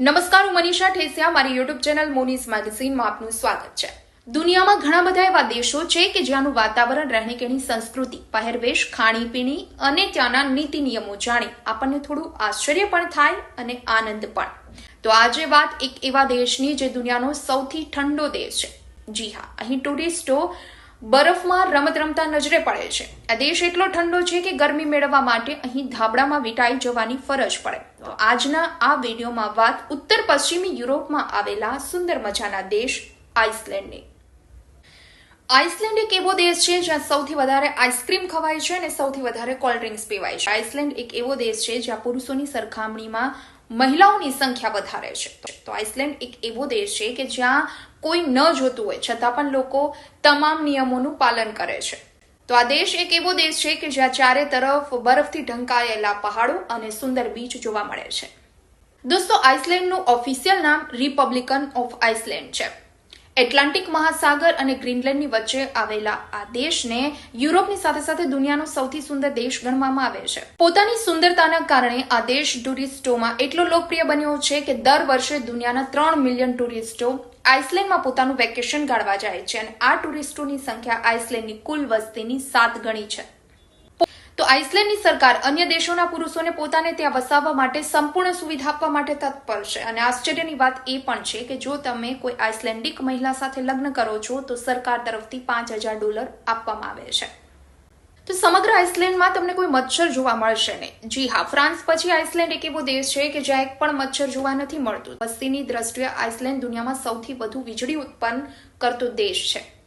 નમસ્કાર, હું મનીષા ઠેસિયા. મારી યુટ્યુબ ચેનલ મોનીસ મેગઝીનમાં આપનું સ્વાગત છે. દુનિયામાં ઘણા બધા એવા દેશો છે કે જ્યાંનું વાતાવરણ રહેણીકેણી સંસ્કૃતિ, પહેરવેશ, ખાણીપીણી અને ત્યાંના નીતિ નિયમો જાણી આપણને થોડું આશ્ચર્ય પણ થાય અને આનંદ પણ. તો આજે વાત એક એવા દેશની જે દુનિયાનો સૌથી ઠંડો દેશ છે. જી હા, અહીં ટુરિસ્ટો બરફમાં રમત રમતા નજરે પડે છે. આ દેશ એટલો ઠંડો છે કે ગરમી મેળવવા માટે અહીં ધાબળામાં વિટાઈ જવાની ફરજ પડે. તો આજના આ વિડીયોમાં વાત ઉત્તર પશ્ચિમી યુરોપમાં આવેલા સુંદર મજાના દેશ આઇસલેન્ડની. આઇસલેન્ડ એક એવો દેશ છે જ્યાં સૌથી વધારે આઈસ્ક્રીમ ખવાય છે અને સૌથી વધારે કોલ્ડ ડ્રિંક્સ પીવાય છે. આઇસલેન્ડ એક એવો દેશ છે જ્યાં પુરુષોની સરખામણીમાં મહિલાઓની સંખ્યા વધારે છે. તો આઇસલેન્ડ એક એવો દેશ છે કે જ્યાં કોઈ ન જોતું હોય, છતાં પણ લોકો તમામ નિયમોનું પાલન કરે છે. તો આ દેશ એક એવો દેશ છે કે જ્યાં ચારે તરફ બરફથી ઢંકાયેલા પહાડો અને સુંદર બીચ જોવા મળે છે. દોસ્તો, આઇસલેન્ડનું ઓફિશિયલ નામ રિપબ્લિકન ઓફ આઇસલેન્ડ છે. એટલાન્ટિક મહાસાગર અને ગ્રીનલેન્ડની વચ્ચે આવેલા આ દેશને યુરોપની સાથે સાથે દુનિયાનો સૌથી સુંદર દેશ ગણવામાં આવે છે. પોતાની સુંદરતાના કારણે આ દેશ ટુરિસ્ટોમાં એટલો લોકપ્રિય બન્યો છે કે દર વર્ષે દુનિયાના ત્રણ મિલિયન ટુરિસ્ટો આઇસલેન્ડમાં પોતાનું વેકેશન ગાળવા જાય છે અને આ ટુરિસ્ટોની સંખ્યા આઇસલેન્ડની કુલ વસ્તીની સાત ગણી છે. તો આઇસલેન્ડની સરકાર અન્ય દેશોના પુરુષોને પોતાને ત્યાં વસાવવા માટે સંપૂર્ણ સુવિધા આપવા માટે તત્પર છે. અને આશ્ચર્યની વાત એ પણ છે કે જો તમે કોઈ આઇસલેન્ડિક મહિલા સાથે લગ્ન કરો છો, તો સરકાર તરફથી પાંચ હજાર ડોલર આપવામાં આવે છે. તો સમગ્ર આઇસલેન્ડમાં તમને કોઈ મચ્છર જોવા મળશે નહીં. જી હા, ફ્રાન્સ પછી આઇસલેન્ડ એક એવો દેશ છે કે જ્યાં એક પણ મચ્છર જોવા નથી મળતું. વસ્તીની દ્રષ્ટિએ આઇસલેન્ડ દુનિયામાં સૌથી વધુ વીજળી ઉત્પન્ન કરતો દેશ છે.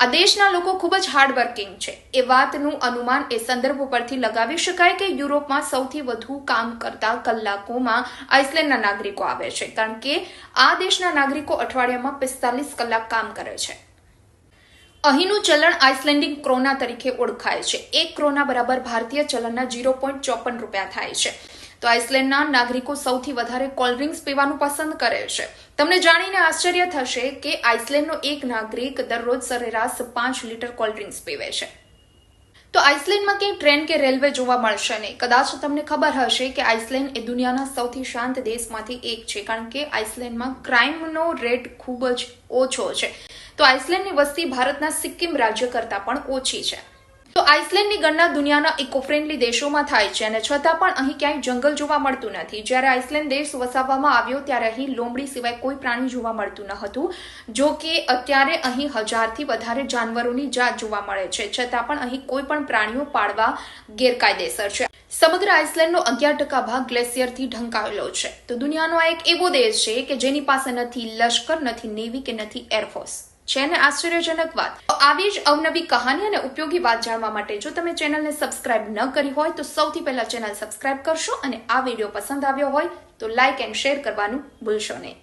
આ દેશના લોકો ખૂબ જ હાર્ડવર્કિંગ છે. એ વાતનું અનુમાન એ સંદર્ભ પરથી લગાવી શકાય કે યુરોપમાં સૌથી વધુ કામ કરતા કલાકોમાં આઇસલેન્ડના નાગરિકો આવે છે. કારણ કે આ દેશના નાગરિકો અઠવાડિયામાં પિસ્તાલીસ કલાક કામ કરે છે. અહીંનું ચલણ આઇસલેન્ડિક ક્રોના તરીકે ઓળખાય છે. એક ક્રોના બરાબર ભારતીય ચલણના જીરો પોઈન્ટ ચોપન રૂપિયા થાય છે. તો આઇસલેન્ડના નાગરિકો સૌથી વધારે કોલ્ડ્રિંક્સ પીવાનું પસંદ કરે છે. તમને જાણીને આશ્ચર્ય થશે કે આઇસલેન્ડનો એક નાગરિક દરરોજ સરેરાશ પાંચ લીટર કોલ્ડ્રિંક્સ પીવે છે. તો આઇસલેન્ડમાં ક્યાંય ટ્રેન કે રેલવે જોવા મળશે નહીં. કદાચ તમને ખબર હશે કે આઇસલેન્ડ એ દુનિયાના સૌથી શાંત દેશમાંથી એક છે, કારણ કે આઇસલેન્ડમાં ક્રાઇમનો રેટ ખૂબ જ ઓછો છે. તો આઇસલેન્ડની વસ્તી ભારતના સિક્કિમ રાજ્ય કરતાં પણ ઓછી છે. તો આઇસલેન્ડની ગણના દુનિયાના ઇકો ફ્રેન્ડલી દેશોમાં થાય છે અને છતાં પણ અહીં ક્યાંય જંગલ જોવા મળતું નથી. જ્યારે આઇસલેન્ડ દેશ વસાવવામાં આવ્યો ત્યારે અહીં લોમડી સિવાય કોઈ પ્રાણી જોવા મળતું ન હતું, જો કે અત્યારે અહીં હજારથી વધારે જાનવરોની જાત જોવા મળે છે. છતાં પણ અહીં કોઈ પણ પ્રાણીઓ પાળવા ગેરકાયદેસર છે. સમગ્ર આઇસલેન્ડનો અગિયાર ટકા ભાગ ગ્લેશિયરથી ઢંકાયેલો છે. તો દુનિયાનો આ એક એવો દેશ છે કે જેની પાસે નથી લશ્કર, નથી નેવી કે નથી એરફોર્સ. છે ને આશ્ચર્યજનક વાત. આવી જ અવનવી કહાની અને ઉપયોગી વાત જાણવા માટે જો તમે ચેનલને સબસ્ક્રાઇબ ન કરી હોય તો સૌથી પહેલા ચેનલ સબસ્ક્રાઇબ કરશો અને આ વીડિયો પસંદ આવ્યો હોય તો લાઇક એન્ડ શેર કરવાનું ભૂલશો નહીં.